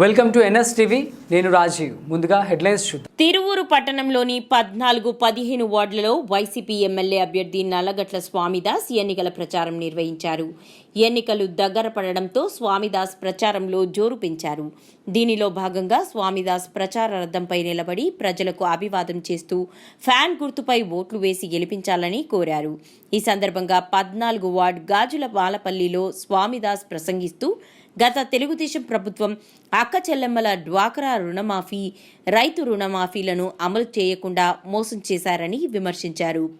Welcome to NS TV. నేను రాజీవ్. ముందుగా headlines చూద్దాం. తిరువూరు పట్టణంలోని పద్నాలుగు పదిహేను వార్డులలో వైసీపీ ఎమ్మెల్యే అభ్యర్థి నల్లగట్ల స్వామిదాస్ ఎన్నికల ప్రచారం నిర్వహించారు. ఎన్నికలు దగ్గర పడడంతో స్వామిదాస్ ప్రచారంలో జోరు పెంచారు. దీనిలో భాగంగా స్వామిదాస్ ప్రచార రథంపై నిలబడి ప్రజలకు అభివాదం చేస్తూ ఫ్యాన్ గుర్తుపై ఓట్లు వేసి గెలిపించాలని కోరారు. ఈ సందర్భంగా పద్నాలుగు వార్డ్ గాజుల బాలపల్లిలో స్వామిదాస్ ప్రసంగిస్తూ గత తెలుగుదేశం ప్రభుత్వం అక్క చెల్లెమ్మల డ్వాక్రా రుణమాఫీ రైతు రుణమాఫీలను అమలు చేయకుండా మోసం చేశారని విమర్శించారు.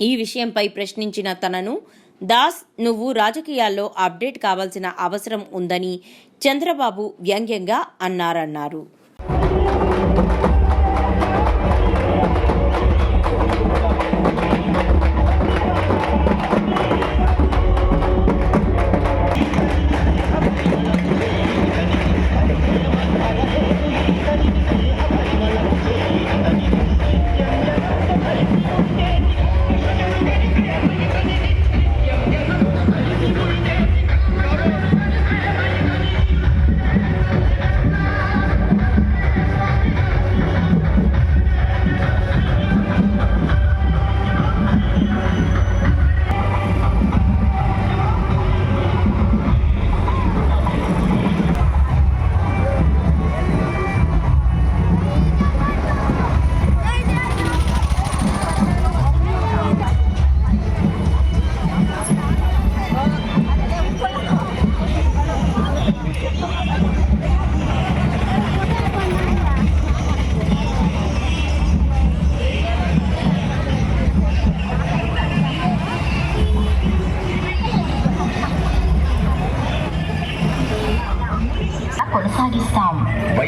ఈ విషయంపై ప్రశ్నించిన తనను దాస్ నువ్వు రాజకీయాల్లో అప్డేట్ కావాల్సిన అవసరం ఉందని చంద్రబాబు వ్యంగ్యంగా అన్నారన్నారు.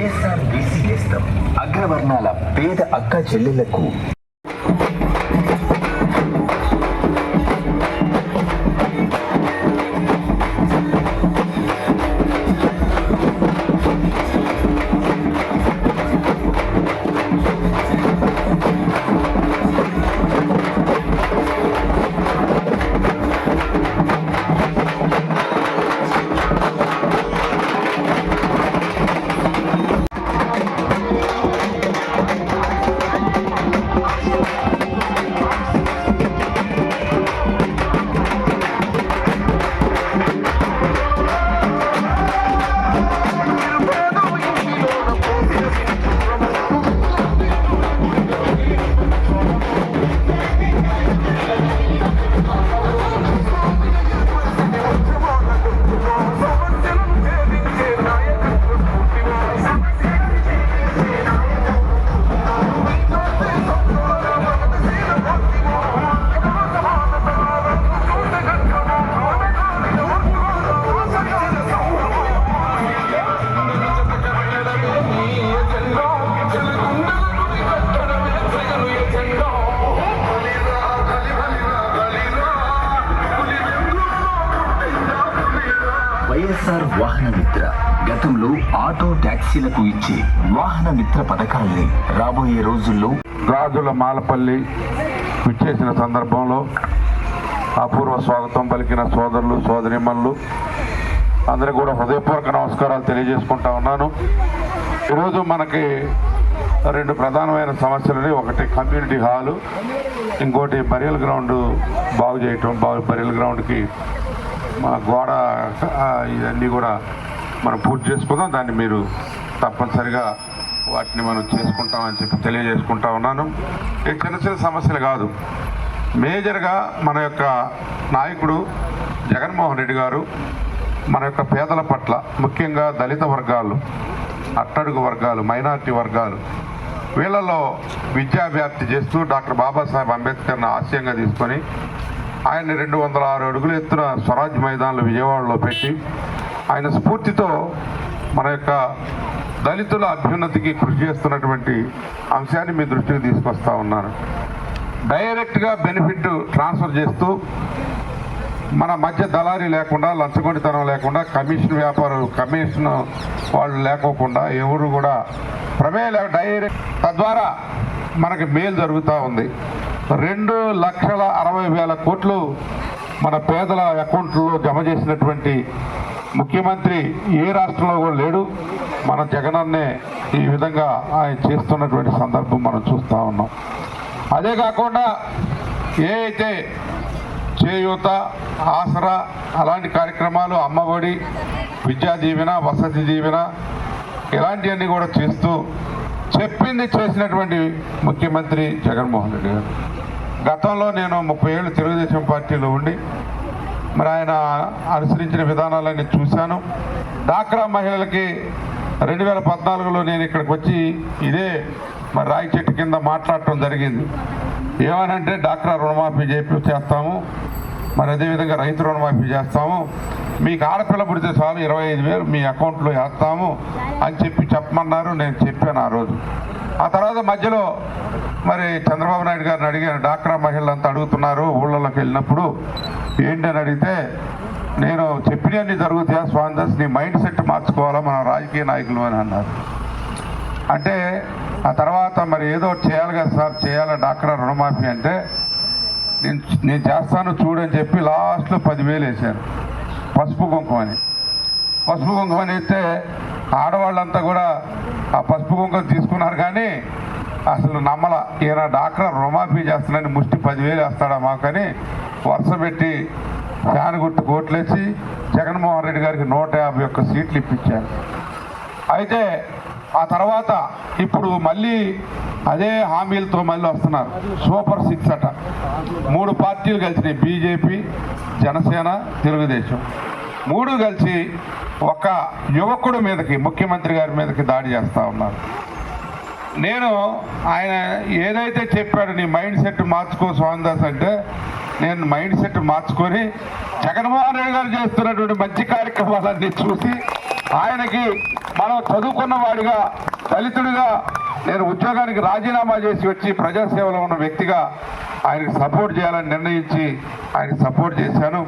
వైఎస్ఆర్ బీసీ నేస్తం అగ్రవర్ణాల పేద అక్క చెల్లెళ్ళకు వైఎస్ఆర్ వాహన మిత్ర. గతంలో ఆటో ట్యాక్సీలకు ఇచ్చే వాహన మిత్ర పథకాన్ని రాబోయే రోజుల్లో రాజుల మాలపల్లి విచ్చేసిన సందర్భంలో అపూర్వ స్వాగతం పలికిన సోదరులు సోదరిమణులు. అందరికీ కూడా హృదయపూర్వక నమస్కారాలు తెలియజేసుకుంటా ఉన్నాను. ఈరోజు మనకి రెండు ప్రధానమైన సమస్యలని ఒకటి కమ్యూనిటీ హాలు ఇంకోటి బరియల్ గ్రౌండ్ బాగు చేయటం బాగు బరియల్ గ్రౌండ్కి మా గోడ ఇవన్నీ కూడా మనం పూర్తి చేసుకుందాం. దాన్ని మీరు తప్పనిసరిగా వాటిని మనం చేసుకుంటామని చెప్పి తెలియజేసుకుంటా ఉన్నాను. ఇది చిన్న చిన్న సమస్యలు కాదు. మేజర్గా మన యొక్క నాయకుడు జగన్మోహన్ రెడ్డి గారు మన యొక్క పేదల పట్ల ముఖ్యంగా దళిత వర్గాలు అట్టడుగు వర్గాలు మైనారిటీ వర్గాలు వీళ్ళలో విద్యా వ్యాప్తి చేస్తూ డాక్టర్ బాబాసాహెబ్ అంబేద్కర్ను ఆశయంగా తీసుకొని ఆయన్ని రెండు వందల ఆరు అడుగులు ఎత్తున స్వరాజ్ మైదాన్లు విజయవాడలో పెట్టి ఆయన స్ఫూర్తితో మన యొక్క దళితుల అభ్యున్నతికి కృషి చేస్తున్నటువంటి అంశాన్ని మీ దృష్టికి తీసుకొస్తా ఉన్నాను. డైరెక్ట్గా బెనిఫిట్ ట్రాన్స్ఫర్ చేస్తూ మన మధ్య దళారీ లేకుండా లంచగొండితనం లేకుండా కమిషన్ వ్యాపారం కమిషన్ వాళ్ళు లేకోకుండా ఎవరు కూడా ప్రమేయ లే- డైరెక్ట్ తద్వారా మనకి మేలు జరుగుతూ ఉంది. రెండు లక్షల అరవై వేల కోట్లు మన పేదల అకౌంట్లో జమ చేసినటువంటి ముఖ్యమంత్రి ఏ రాష్ట్రంలో కూడా లేడు. మన జగనన్నే ఈ విధంగా ఆయన చేస్తున్నటువంటి సందర్భం మనం చూస్తూ ఉన్నాం. అదే కాకుండా ఏ అయితే చేయూత ఆసరా అలాంటి కార్యక్రమాలు అమ్మఒడి విద్యా దీవెన వసతి దీవెన ఇలాంటివన్నీ కూడా చేస్తూ చెప్పింది చేసినటువంటి ముఖ్యమంత్రి జగన్మోహన్ రెడ్డి గారు. గతంలో నేను ముప్పై ఏళ్ళు తెలుగుదేశం పార్టీలో ఉండి మరి ఆయన అనుసరించిన విధానాలన్నీ చూశాను. డాక్రా మహిళలకి రెండు వేల పద్నాలుగులో నేను ఇక్కడికి వచ్చి ఇదే మరి రాయి చెట్టు కింద మాట్లాడటం జరిగింది. ఏమనంటే డాక్రా రుణమాఫీ చేపి చేస్తాము మరి అదేవిధంగా రైతు రుణమాఫీ చేస్తాము. మీకు ఆడపిల్ల పుడితే చాలు ఇరవై ఐదు వేలు మీ అకౌంట్లో వేస్తాము అని చెప్పి చెప్పమన్నారు. నేను చెప్పాను ఆ రోజు. ఆ తర్వాత మధ్యలో మరి చంద్రబాబు నాయుడు గారిని అడిగాను డాక్రా మహిళలంతా అడుగుతున్నారు ఊళ్ళలోకి వెళ్ళినప్పుడు. ఏంటని అడిగితే నేను చెప్పినవన్నీ జరుగుతాయా స్వామిదాస్ నీ మైండ్ సెట్ మార్చుకోవాలా మన రాజకీయ నాయకులు అని అన్నారు. అంటే ఆ తర్వాత మరి ఏదో ఒకటి చేయాలి కదా సార్ చేయాలా డాక్రా రుణమాఫీ అంటే నేను నేను చేస్తాను చూడని చెప్పి లాస్ట్లో పదివేలు వేశాను పసుపు కుంకుమ అని. పసుపు కుంకుమ అని ఇస్తే ఆడవాళ్ళంతా కూడా ఆ పసుపు కుంకుమ తీసుకున్నారు కానీ అసలు నమ్మల. ఈయన డాక్టర్ రుణమాఫీ చేస్తున్నాడని ముష్టి పదివేలు వేస్తాడా మాకని వరుస పెట్టి ఫ్యాన్ గుర్తు కోట్లేసి జగన్మోహన్ రెడ్డి గారికి నూట యాభై ఒక్క సీట్లు ఇప్పించారు. అయితే ఆ తర్వాత ఇప్పుడు మళ్ళీ అదే హామీలతో మళ్ళీ వస్తున్నారు. సూపర్ సిక్స్ అట. మూడు పార్టీలు కలిసినాయి. బీజేపీ జనసేన తెలుగుదేశం. మూడు కలిసి ఒక యువకుడు మీదకి ముఖ్యమంత్రి గారి మీదకి దాడి చేస్తూ ఉన్నారు. నేను ఆయన ఏదైతే చెప్పాడు నీ మైండ్ సెట్ మార్చుకో స్వామిదాస్ అంటే నేను మైండ్ సెట్ మార్చుకొని జగన్మోహన్ రెడ్డి గారు చేస్తున్నటువంటి మంచి కార్యక్రమాలన్నీ చూసి ఆయనకి మనం చదువుకున్న వాడిగా దళితుడిగా నేను ఉద్యోగానికి రాజీనామా చేసి వచ్చి ప్రజాసేవలో ఉన్న వ్యక్తిగా ఆయనకి సపోర్ట్ చేయాలని నిర్ణయించి ఆయనకి సపోర్ట్ చేశాను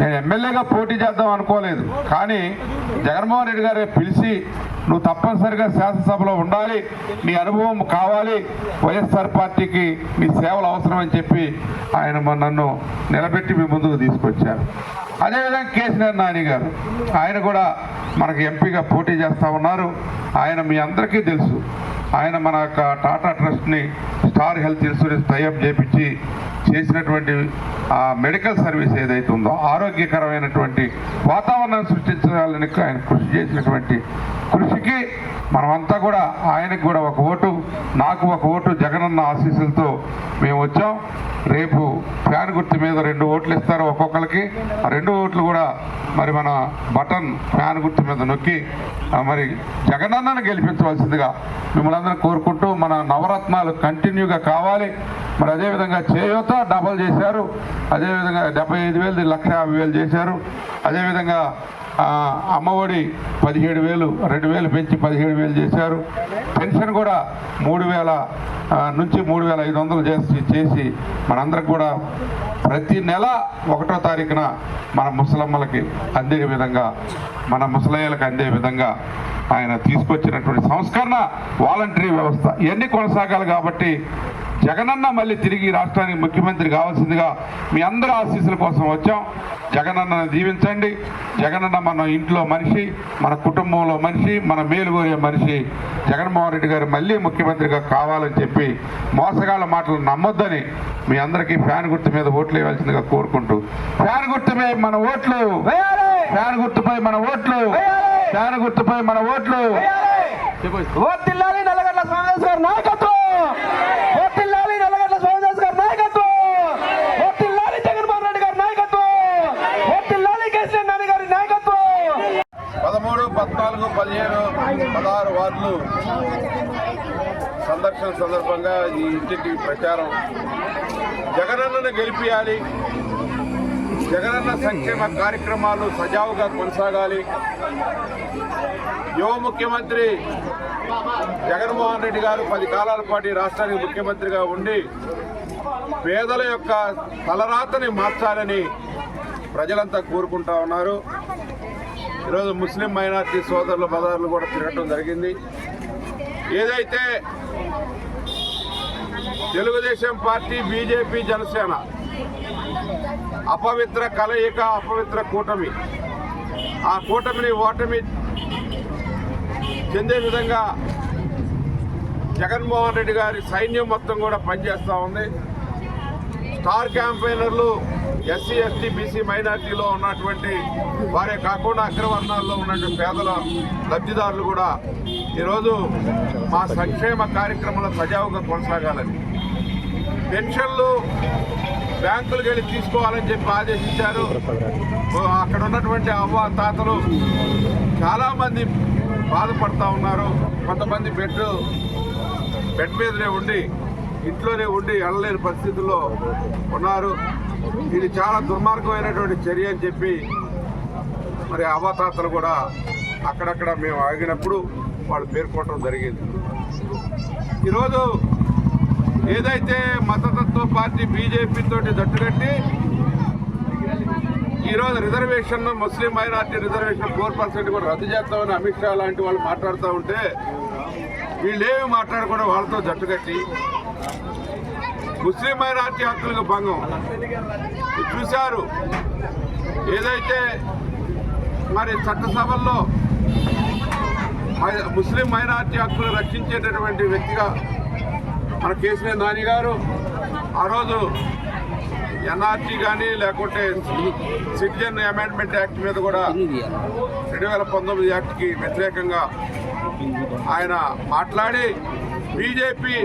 నేను ఎమ్మెల్యేగా పోటీ చేద్దాం అనుకోలేదు. కానీ జగన్మోహన్ రెడ్డి గారే పిలిచి నువ్వు తప్పనిసరిగా శాసనసభలో ఉండాలి నీ అనుభవం కావాలి వైఎస్ఆర్ పార్టీకి నీ సేవలు అవసరం అని చెప్పి ఆయన నన్ను నిలబెట్టి మీ ముందుకు తీసుకొచ్చారు. అదేవిధంగా కేసీఆర్ నాని గారు ఆయన కూడా మనకు ఎంపీగా పోటీ చేస్తూ ఉన్నారు. ఆయన మీ అందరికీ తెలుసు. ఆయన మన యొక్క Tata ట్రస్ట్ని Star Health Insurance tie up చేపించి చేసినటువంటి ఆ మెడికల్ సర్వీస్ ఏదైతే ఉందో ఆరోగ్యకరమైనటువంటి వాతావరణాన్ని సృష్టించాలని ఆయన కృషి చేసినటువంటి కృషికి మనమంతా కూడా ఆయనకు కూడా ఒక ఓటు నాకు ఒక ఓటు జగనన్న ఆశీస్సులతో మేము వచ్చాం. రేపు ఫ్యాన్ గుర్తు మీద రెండు ఓట్లు ఇస్తారు ఒక్కొక్కరికి. ఆ రెండు ఓట్లు కూడా మరి మన బటన్ ఫ్యాన్ గుర్తు మీద నొక్కి మరి జగనన్నను గెలిపించవలసిందిగా మిమ్మల్ని అందరూ కోరుకుంటూ మన నవరత్నాలు కంటిన్యూగా కావాలి. మరి అదేవిధంగా చేయూత డబల్ చేశారు. అదేవిధంగా డెబ్బై ఐదు వేలు లక్ష యాభై వేలు చేశారు. అదేవిధంగా అమ్మఒడి పదిహేడు వేలు రెండు వేలు పెంచి పదిహేడు వేలు చేశారు. పెన్షన్ కూడా మూడు వేల నుంచి మూడు వేల ఐదు వందలు చేసి చేసి మనందరికి కూడా ప్రతి నెల ఒకటో తారీఖున మన ముసలమ్మలకి అందే విధంగా మన ముసలయ్యలకు అందే విధంగా ఆయన తీసుకొచ్చినటువంటి సంస్కరణ వాలంటరీ వ్యవస్థ. ఇవన్నీ కొనసాగాలి కాబట్టి జగనన్న మళ్ళీ తిరిగి రాష్ట్రానికి ముఖ్యమంత్రి కావాల్సిందిగా మీ అందరి ఆశీస్సుల కోసం వచ్చాం. జగనన్నను దీవించండి. జగనన్న మన ఇంట్లో మనిషి మన కుటుంబంలో మనిషి మన మేలు కోరే మనిషి. జగన్మోహన్ రెడ్డి గారు మళ్ళీ ముఖ్యమంత్రిగా కావాలని చెప్పి మోసగాళ్ళ మాటలు నమ్మొద్దని మీ అందరికీ ఫ్యాన్ గుర్తు మీద ఓట్లు వేయాల్సిందిగా కోరుకుంటూ. ఫ్యాన్ గుర్తుపై మన ఓట్లు. ఫ్యాన్ గుర్తుపై మన ఓట్లు. ఫ్యాన్ గుర్తుపై మన ఓట్లు. వర్తిల్లాలి నల్లగడ్డ నాయకత్వం వర్తిల్లాలి నల్లగడ్డ స్వామిదాస్ గారి నాయకత్వం వర్తిల్లాలి జగన్మోహన్ రెడ్డి గారి నాయకత్వం వర్తిల్లాలి కేసీఆర్ నాని గారి నాయకత్వం పదమూడు పద్నాలుగు పదిహేను సార్లు సందర్శన సందర్భంగా ఈ ఇంటికి ప్రచారం. జగనన్నను గెలిపియాలి. జగనన్న సంక్షేమ కార్యక్రమాలు సజావుగా కొనసాగాలి. యువ ముఖ్యమంత్రి జగన్మోహన్ రెడ్డి గారు పది కాలాల పాటు రాష్ట్రానికి ముఖ్యమంత్రిగా ఉండి పేదల యొక్క తలరాతని మార్చాలని ప్రజలంతా కోరుకుంటా ఉన్నారు. ఈరోజు ముస్లిం మైనార్టీ సోదరుల బజార్లు కూడా తిరగటం జరిగింది. ఏదైతే తెలుగుదేశం పార్టీ బీజేపీ జనసేన అపవిత్ర కలయిక అపవిత్ర కూటమి ఆ కూటమిని ఓటమి చెందే విధంగా జగన్మోహన్ రెడ్డి గారి సైన్యం మొత్తం కూడా పనిచేస్తూ ఉంది. స్టార్ క్యాంపెయినర్లు ఎస్సీ ఎస్టీ బీసీ మైనార్టీలో ఉన్నటువంటి వారే కాకుండా అగ్రవర్ణాల్లో ఉన్నటువంటి పేదల లబ్ధిదారులు కూడా ఈరోజు మా సంక్షేమ కార్యక్రమాలు సజావుగా కొనసాగాలని. పెన్షన్లు బ్యాంకులకు వెళ్ళి తీసుకోవాలని చెప్పి ఆదేశించారు. అక్కడ ఉన్నటువంటి అవ్వ తాతలు చాలామంది బాధపడుతూ ఉన్నారు. కొంతమంది బెడ్ బెడ్ మీదనే ఉండి ఇంట్లోనే ఉండి వెళ్ళలేని పరిస్థితుల్లో ఉన్నారు. ఇది చాలా దుర్మార్గమైనటువంటి చర్య అని చెప్పి మరి అవతాతలు కూడా అక్కడక్కడ మేము ఆగినప్పుడు వాళ్ళు పేర్కొనడం జరిగింది. ఈరోజు ఏదైతే మతతత్వ పార్టీ బీజేపీతో జట్టుకట్టి ఈరోజు reservation Muslim minority reservation four percent కూడా రద్దు చేస్తామని అమిత్ షా లాంటి వాళ్ళు మాట్లాడుతూ ఉంటే వీళ్ళేమి మాట్లాడకుండా వాళ్ళతో జట్టుకట్టి ముస్లిం మైనార్టీ హక్కులకు భంగం. చూశారు? ఏదైతే మరి చట్టసభల్లో ముస్లిం మైనార్టీ హక్కులు రక్షించేటటువంటి వ్యక్తిగా మన కేసీఆర్ నాని గారు ఆ రోజు ఎన్ఆర్టీ కానీ లేకుంటే సిటిజన్ అమెండ్మెంట్ యాక్ట్ మీద కూడా రెండు వేల పంతొమ్మిది యాక్ట్కి వ్యతిరేకంగా ఆయన మాట్లాడి బీజేపీ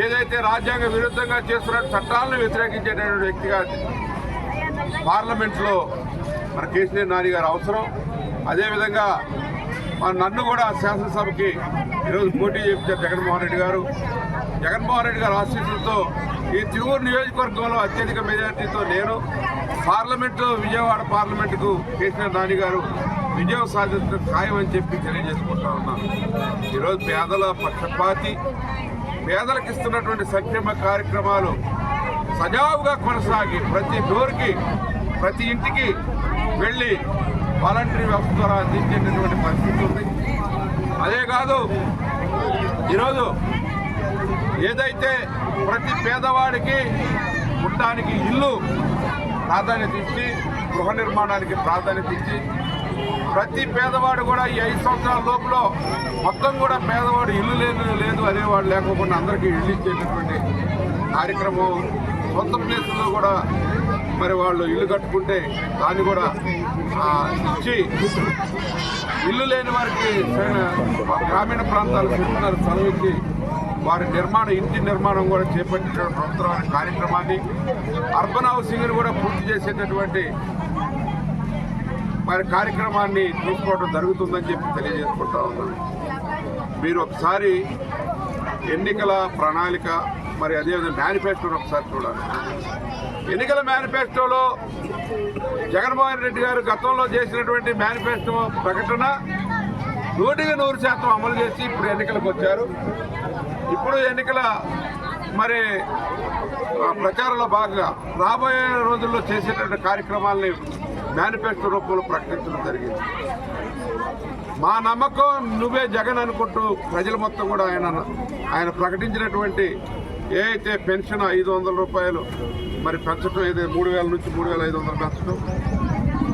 ఏదైతే రాజ్యాంగ విరుద్ధంగా చేస్తున్న చట్టాలను వ్యతిరేకించేటటువంటి వ్యక్తిగా పార్లమెంట్లో మన కేసీఆర్ నాని గారు అవసరం. అదేవిధంగా మన నన్ను కూడా శాసనసభకి ఈరోజు పోటీ చేపించారు జగన్మోహన్ రెడ్డి గారు. జగన్మోహన్ రెడ్డి గారు ఆశీస్సులతో ఈ తిరువురు నియోజకవర్గంలో అత్యధిక మెజార్టీతో నేను పార్లమెంటు విజయవాడ పార్లమెంటుకు కేసీఆర్ నాని గారు విజయం సాధించడం ఖాయం అని చెప్పి తెలియజేసుకుంటా ఉన్నాను ఈరోజు పేదల పక్షపాతి పేదలకు ఇస్తున్నటువంటి సంక్షేమ కార్యక్రమాలు సజావుగా కొనసాగి ప్రతి డోర్కి ప్రతి ఇంటికి వెళ్ళి వాలంటరీ వ్యవస్థ ద్వారా అందించేటటువంటి పరిస్థితి ఉంది. అదే కాదు ఈరోజు ఏదైతే ప్రతి పేదవాడికి ఉండడానికి ఇల్లు ప్రాధాన్యత ఇచ్చి గృహ నిర్మాణానికి ప్రాధాన్యత ఇచ్చి ప్రతి పేదవాడు కూడా ఈ ఐదు సంవత్సరాల లోపల మొత్తం కూడా పేదవాడు ఇల్లు లేదు లేదు అనేవాడు లేకపోకుండా అందరికీ ఇల్లు ఇచ్చేటటువంటి కార్యక్రమం సొంత ప్లేసుల్లో కూడా మరి వాళ్ళు ఇల్లు కట్టుకుంటే దాన్ని కూడా ఇచ్చి ఇల్లు లేని వారికి గ్రామీణ ప్రాంతాలు చెప్తున్నారు స్థలం ఇచ్చి వారి నిర్మాణం ఇంటి నిర్మాణం కూడా చేపట్టిన ప్రభుత్వం కార్యక్రమాన్ని అర్బన్ హౌసింగ్ని కూడా పూర్తి చేసేటటువంటి మరి కార్యక్రమాన్ని తీసుకోవడం జరుగుతుందని చెప్పి తెలియజేసుకుంటా ఉన్నాను మీరు ఒకసారి ఎన్నికల ప్రణాళిక మరి అదేవిధంగా మేనిఫెస్టోని ఒకసారి చూడాలి. ఎన్నికల మేనిఫెస్టోలో జగన్మోహన్ రెడ్డి గారు గతంలో చేసినటువంటి మేనిఫెస్టో ప్రకటన నూటికి నూరు శాతం అమలు చేసి ఇప్పుడు ఎన్నికలకు వచ్చారు. ఇప్పుడు ఎన్నికల మరి ఆ, ప్రచారంలో భాగంగా రాబోయే రోజుల్లో చేసేటువంటి కార్యక్రమాలని మేనిఫెస్టో రూపంలో ప్రకటించడం జరిగింది. మా నమ్మకం నువ్వే జగన్ అనుకుంటూ ప్రజలు మొత్తం కూడా ఆయన ఆయన ప్రకటించినటువంటి ఏ అయితే పెన్షన్ ఐదు వందల రూపాయలు మరి పెంచడం ఏదైతే మూడు వేల నుంచి మూడు వేల ఐదు వందలు పెంచడం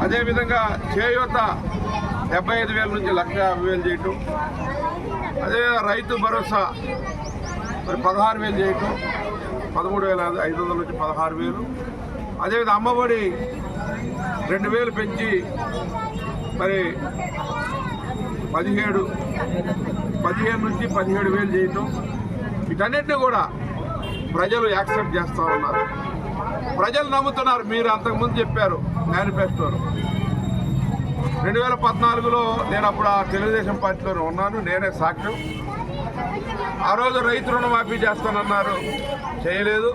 అదేవిధంగా చేయూత డెబ్బై ఐదు వేల నుంచి లక్ష యాభై వేలు చేయటం అదే రైతు భరోసా మరి పదహారు వేలు చేయటం పదమూడు వేల ఐదు వందల నుంచి పదహారు వేలు అదేవిధంగా అమ్మఒడి రెండు వేలు పెంచి మరి పదిహేడు పదిహేను నుంచి పదిహేడు వేలు చేయటం. వీటన్నిటిని కూడా ప్రజలు యాక్సెప్ట్ చేస్తూ ఉన్నారు. ప్రజలు నమ్ముతున్నారు. మీరు అంతకుముందు చెప్పారు మేనిఫెస్టోలో. రెండు వేల పద్నాలుగులో నేను అప్పుడు ఆ తెలుగుదేశం పార్టీలోనే ఉన్నాను. నేనే సాక్ష్యం ఆ రోజు రైతు రుణమాఫీ చేస్తానన్నారు. చేయలేదు.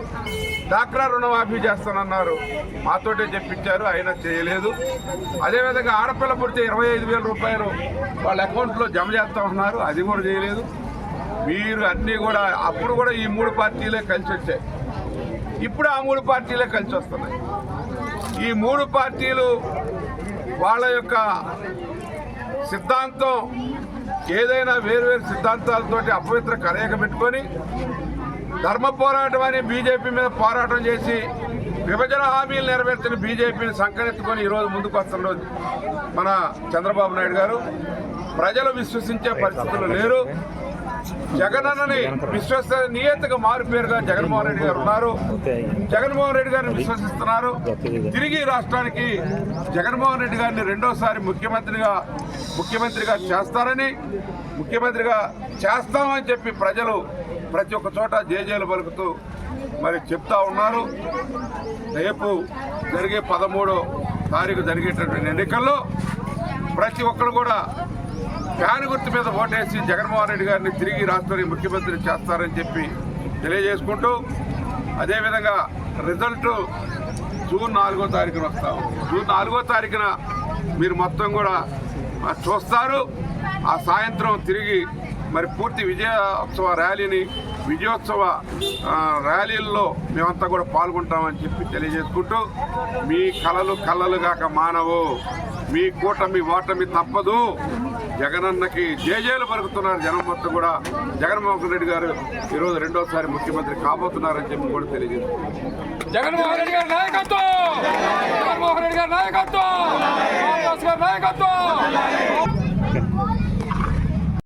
డాక్రా రుణమాఫీ చేస్తానన్నారు. మాతోటే చెప్పించారు అయినా చేయలేదు. అదేవిధంగా ఆడపిల్ల పుడితే ఇరవై ఐదు వేల రూపాయలు వాళ్ళ అకౌంట్లో జమ చేస్తా ఉన్నారు అది కూడా చేయలేదు. మీరు అన్నీ కూడా అప్పుడు కూడా ఈ మూడు పార్టీలే కలిసి వచ్చాయి. ఇప్పుడు ఆ మూడు పార్టీలే కలిసి వస్తున్నాయి. ఈ మూడు పార్టీలు వాళ్ళ యొక్క సిద్ధాంతం ఏదైనా వేరువేరు సిద్ధాంతాలతోటి అపవిత్ర కలయిక పెట్టుకొని ధర్మ పోరాటం అని బీజేపీ మీద పోరాటం చేసి విభజన హామీలు నెరవేర్చిన బీజేపీని సంకనెత్తుకొని ఈరోజు ముందుకు వస్తున్న రోజు మన చంద్రబాబు నాయుడు గారు. ప్రజలు విశ్వసించే పరిస్థితులు లేరు. జగనన్నని విశ్వసనీయతగా మారుపేరుగా జగన్మోహన్ రెడ్డి గారు ఉన్నారు. జగన్మోహన్ రెడ్డి గారిని విశ్వసిస్తున్నారు. తిరిగి రాష్ట్రానికి జగన్మోహన్ రెడ్డి గారిని రెండోసారి ముఖ్యమంత్రిగా ముఖ్యమంత్రిగా చేస్తారని ముఖ్యమంత్రిగా చేస్తామని చెప్పి ప్రజలు ప్రతి ఒక్క చోట జేజేలు పలుకుతూ మరి చెప్తా ఉన్నారు. రేపు జరిగే పదమూడో తారీఖు జరిగేటటువంటి ఎన్నికల్లో ప్రతి ఒక్కరు కూడా ఫ్యాన్ గుర్తు మీద ఓటేసి జగన్మోహన్ రెడ్డి గారిని తిరిగి రాష్ట్రానికి ముఖ్యమంత్రి చేస్తారని చెప్పి తెలియజేసుకుంటూ అదేవిధంగా రిజల్ట్ జూన్ నాలుగో తారీఖున వస్తాం జూన్ నాలుగో తారీఖున మీరు మొత్తం కూడా చూస్తారు. ఆ సాయంత్రం తిరిగి మరి పూర్తి విజయోత్సవ ర్యాలీని విజయోత్సవ ర్యాలీల్లో మేమంతా కూడా పాల్గొంటామని చెప్పి తెలియజేసుకుంటూ మీ కలలు కలలు కాక మానవు. మీ కూటమి ఓటమి తప్పదు. జగనన్నకి జేజేలు పలుకుతున్నారు జనం మొత్తం కూడా. జగన్మోహన్ రెడ్డి గారు ఈరోజు రెండోసారి ముఖ్యమంత్రి కాబోతున్నారని చెప్పి కూడా తెలియజేస్తున్నారు జగన్మోహన్ రెడ్డి గారి నాయకత్వం! జగన్మోహన్ రెడ్డి గారి నాయకత్వం! నాయకత్వం!